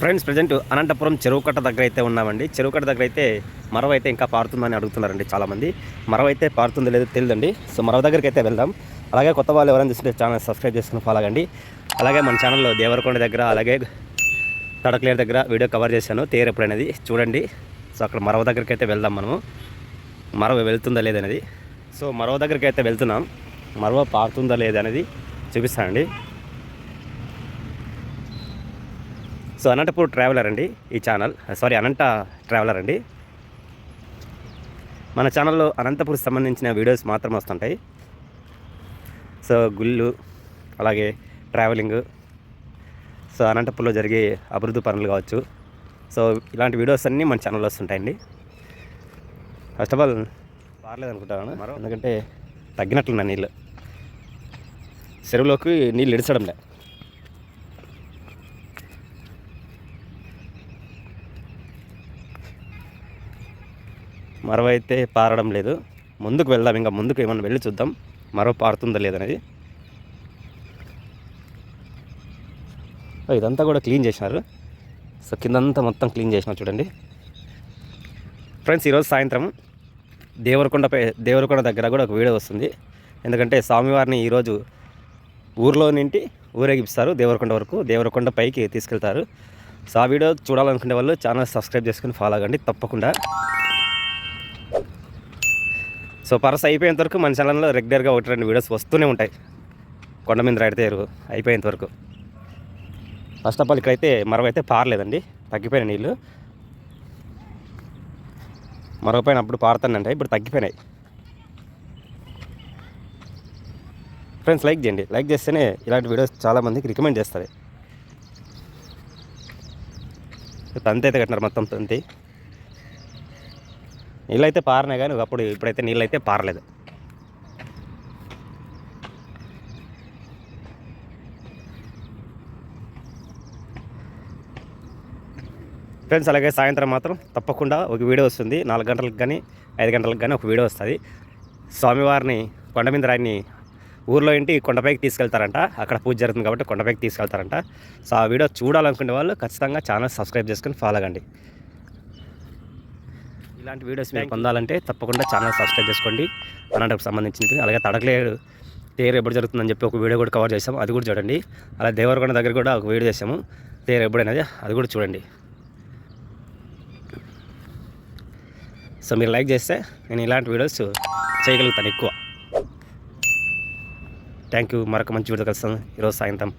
Friends present Anantapuram చెరువుకట్ట దగ్గర అయితే ఉన్నామండి. చెరువుకట్ట దగ్గర అయితే మరవ అయితే ఇంకా పారుతుందని అడుగుతున్నారండి చాలామంది. మరవ అయితే పారుతుందో లేదో తెలియదండి. సో మరవ దగ్గరికి అయితే వెళ్దాం. అలాగే కొత్త వాళ్ళు ఎవరైనా చూస్తుంటే ఛానల్ సబ్స్క్రైబ్ చేసుకుని ఫాలో అండి అలాగే మన ఛానల్లో దేవరకొండ దగ్గర అలాగే తడకలేరు దగ్గర వీడియో కవర్ చేశాను. తేరు ఎప్పుడనేది చూడండి. సో అక్కడ మరవ దగ్గరికి అయితే వెళ్దాం మనము. మరవ వెళ్తుందా లేదనేది సో మరవ దగ్గరికి అయితే వెళ్తున్నాం. మరవ పారుతుందా లేదనేది చూపిస్తానండి. సో అనంతపూర్ ట్రావెలర్ అండి ఈ ఛానల్ సారీ అనంత ట్రావెలర్ అండి. మన ఛానల్లో అనంతపూర్ సంబంధించిన వీడియోస్ మాత్రం వస్తుంటాయి. సో గుళ్ళు అలాగే ట్రావెలింగ్ సో అనంతపూర్లో జరిగే అభివృద్ధి పనులు కావచ్చు. సో ఇలాంటి వీడియోస్ అన్నీ మన ఛానల్లో వస్తుంటాయండి. ఫస్ట్ ఆఫ్ ఆల్ పారలేదు అనుకుంటాను. మరో ఎందుకంటే తగ్గినట్లున్నా నీళ్ళు. చెరువులోకి నీళ్ళు ఇడిచడంలే. మరవ అయితే పారడం లేదు. ముందుకు వెళ్దాం ఇంకా ముందుకు ఏమన్నా వెళ్ళి చూద్దాం. మరో పారుతుందా లేదనేది ఇదంతా కూడా క్లీన్ చేసినారు. సో కిందంతా మొత్తం క్లీన్ చేసినారు చూడండి. ఫ్రెండ్స్ ఈరోజు సాయంత్రం దేవరకొండపై దేవరకొండ దగ్గర కూడా ఒక వీడియో వస్తుంది. ఎందుకంటే స్వామివారిని ఈరోజు ఊర్లో నింటి ఊరేగిస్తారు దేవరకొండ వరకు దేవరకొండ పైకి తీసుకెళ్తారు. సో ఆ వీడియో చూడాలనుకునే వాళ్ళు ఛానల్ సబ్స్క్రైబ్ చేసుకుని ఫాలో అవ్వండి. తప్పకుండా. సో పరస అయిపోయేంత వరకు మన ఛానల్లో రెగ్యులర్గా ఒకటి రెండు వీడియోస్ వస్తూనే ఉంటాయి. కొండ మీద రాడితేరు అయిపోయేంత వరకు. ఫస్ట్ ఆఫ్ ఆల్ ఇక్కడైతే మరవైతే పారలేదండి. తగ్గిపోయిన నీళ్ళు మరవపోయిన అప్పుడు పారుతానంటే ఇప్పుడు తగ్గిపోయినాయి. ఫ్రెండ్స్ లైక్ చేయండి. లైక్ చేస్తేనే ఇలాంటి వీడియోస్ చాలామందికి రికమెండ్ చేస్తుంది తంతి అయితే కట్టినారు మొత్తం తంతి. నీళ్ళైతే పారినాయి కానీ ఒకప్పుడు ఇప్పుడైతే నీళ్ళు అయితే పారలేదు. ఫ్రెండ్స్ అలాగే సాయంత్రం మాత్రం తప్పకుండా ఒక వీడియో వస్తుంది. నాలుగు గంటలకు కానీ ఐదు గంటలకు కానీ ఒక వీడియో వస్తుంది. స్వామివారిని కొండ మీద రాయిని ఊర్లో ఇంటి కొండపైకి తీసుకెళ్తారంట. అక్కడ పూజ జరుగుతుంది కాబట్టి కొండపైకి తీసుకెళ్తారంట. సో ఆ వీడియో చూడాలనుకునే వాళ్ళు ఖచ్చితంగా ఛానల్ సబ్స్క్రైబ్ చేసుకుని ఫాలో అవ్వండి ఇలాంటి వీడియోస్ మీరు పొందాలంటే తప్పకుండా ఛానల్ సబ్స్క్రైబ్ చేసుకోండి. అనంతకు సంబంధించినవి అలాగే తడకలేడు తేరు ఎప్పుడు జరుగుతుందని చెప్పి ఒక వీడియో కూడా కవర్ చేసాము అది కూడా చూడండి. అలా దేవరకొండ దగ్గర కూడా ఒక వీడియో చేసాము తేరు ఎప్పుడైనది అది కూడా చూడండి. సో మీరు లైక్ చేస్తే నేను ఇలాంటి వీడియోస్ చేయగలుగుతాను ఎక్కువ. థ్యాంక్ యూ మరొక మంచి వీడియో కలుస్తాను. ఈరోజు సాయంత్రం